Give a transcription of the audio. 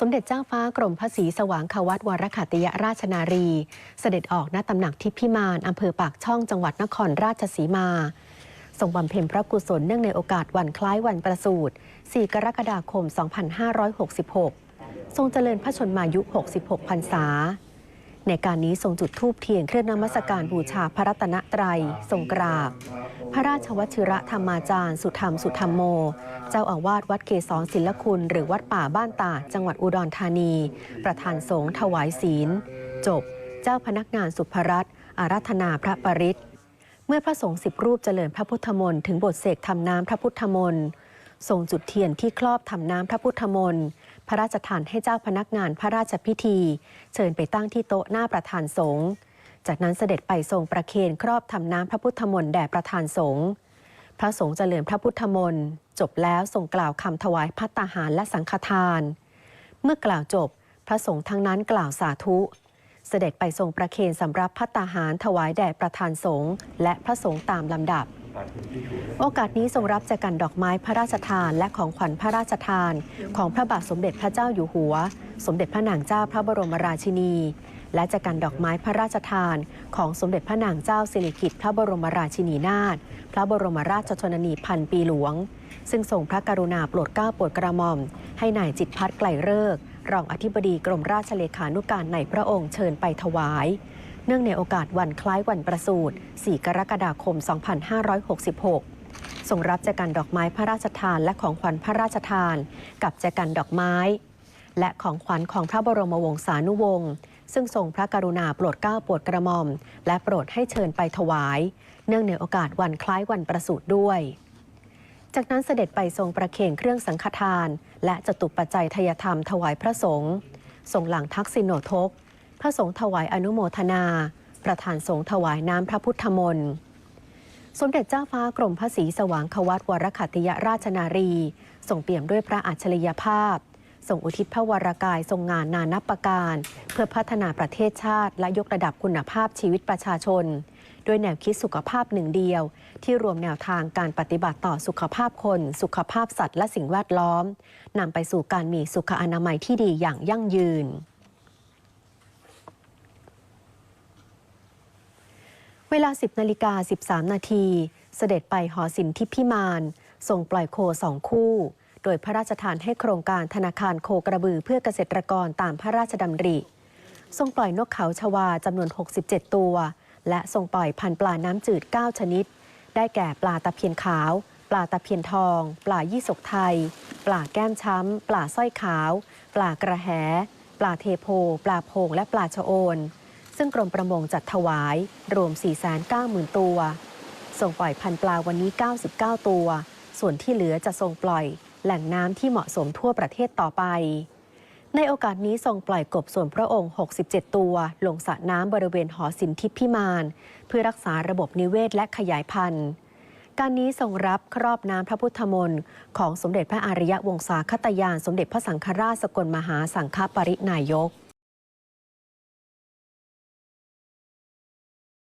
สมเด็จเจ้าฟ้ากรมพระศรีสว่างควัตวรขัติยราชนารี เสด็จออกณตำหนักทิพย์พิมานอำเภอปากช่องจังหวัดนครราชสีมาทรงบำเพ็ญพระกุศลเนื่องในโอกาสวันคล้ายวันประสูติ 4 กรกฎาคม 2566 ทรงเจริญพระชนมายุ 66 พรรษา ในการนี้ทรงจุดธูปเทียนเครื่องนมัสการบูชาพระรัตนตรัยทรงกราบ พระราชวชิระธรรมาจารย์ สุธรรมสุธรรมโม เจ้าอาวาสวัดเกศรศิลคุณ หรือวัดป่าบ้านตาจังหวัดอุดรธานี ประธานสงฆ์ถวายศีล จบ เจ้าพนักงานสุภรัตน์อารัธนาพระปริตเมื่อพระสงฆ์สิบรูปเจริญพระพุทธมนต์ถึงบทเสกทำน้ำพระพุทธมนต์ทรงจุดเทียนที่ครอบทำน้ำพระพุทธมนต์ พระราชทานให้เจ้าพนักงานพระราชพิธี เชิญไปตั้งที่โต๊ะหน้าประธานสงฆ์จากนั้นเสด็จไปทรงประเคนครอบทำน้ำพระพุทธมนต์แด่ประธานสงฆ์พระสงฆ์เจริญพระพุทธมนต์จบแล้วทรงกล่าวคำถวายพัตตาหารและสังฆทาน เมื่อกล่าวจบ พระสงฆ์ทั้งนั้นกล่าวสาธุ เสด็จไปทรงประเคนสำรับพัตตาหารถวายแด่ประธานสงฆ์และพระสงฆ์ตามลำดับ โอกาสนี้ทรงรับแจกันดอกไม้พระราชทานและของขวัญพระราชทาน ของพระบาทสมเด็จพระเจ้าอยู่หัว สมเด็จพระนางเจ้าพระบรมราชินี และแจกันดอกไม้พระราชทาน ของสมเด็จพระนางเจ้าสิริกิติ์พระบรมราชินีนาถพระบรมราชชนนีพันปีหลวง ซึ่งทรงพระกรุณาโปรดเกล้าโปรดกระหม่อม ให้นายจิตพัฒน์ไกลเลิกรองอธิบดีกรมราชเลขานุการในพระองค์เชิญไปถวาย นื่องในโอกาสวันคล้ายวันประสูติ 4 กรกฎาคม 2566ทรงรับแจกันดอกไม้พระราชทานและของขวัญพระราชทาน กับแจกันดอกไม้ และของขวัญของพระบรมวงศานุวงศ์ซึ่งทรงพระกรุณาโปรดเกล้าโปรดกระหม่อม และโปรดให้เชิญไปถวาย เนื่องในโอกาสวันคล้ายวันประสูติด้วยจากนั้นเสด็จไปทรงประเคนเครื่องสังฆทาน และจตุปัจจัยทยธรรมถวายพระสงฆ์ทรงหลังทักษิโนทก พระสงฆ์ถวายอนุโมทนา ประธานสงฆ์ถวายน้ำพระพุทธมนต์สมเด็จเจ้าฟ้ากรมพระศรีสว่างควัตวรขัติยราชนารีทรงเปี่ยมด้วยพระอัจฉริยภาพทรงอุทิศพระวรากายทรงงานนานับประการ เพื่อพัฒนาประเทศชาติ และยกระดับคุณภาพชีวิตประชาชน ด้วยแนวคิดสุขภาพหนึ่งเดียว ที่รวมแนวทางการปฏิบัติต่อสุขภาพคน สุขภาพสัตว์และสิ่งแวดล้อมนำไปสู่การมีสุขอนามัยที่ดีอย่างยั่งยืน เวลา 10นาฬิกา13 นาที เสด็จไปหอศิลป์ทิพย์พิมานส่งปล่อยโคสองคู่ โดยพระราชทานให้โครงการธนาคารโคกระบือเพื่อเกษตรกรตามพระราชดำริ ทรงปล่อยนกเขาชวาจำนวน 67 ตัว และทรงปล่อยพันธุ์ปลาน้ำจืด 9 ชนิด ได้แก่ปลาตะเพียนขาว ปลาตะเพียนทอง ปลายี่สกไทย ปลาแก้มช้ำ ปลาสร้อยขาว ปลากระแห ปลาเทโพ ปลาโพงและปลาชะโอน ซึ่งกรมประมงจัดถวาย รวม 490,000 ตัว ส่งปล่อยพันธ์ปลาวันนี้ 99 ตัว ส่วนที่เหลือจะส่งปล่อยแหล่งน้ำที่เหมาะสมทั่วประเทศต่อไป ในโอกาสนี้ทรงปล่อยกบส่วนพระองค์ 67 ตัว ลงสระน้ำบริเวณหอศิลป์ทิพย์พิมาน เพื่อรักษาระบบนิเวศและขยายพันธุ์การนี้ทรงรับครอบน้ำพระพุทธมนต์ของสมเด็จพระอริยวงศาคตยาน สมเด็จพระสังฆราชสกลมหาสังฆปรินายก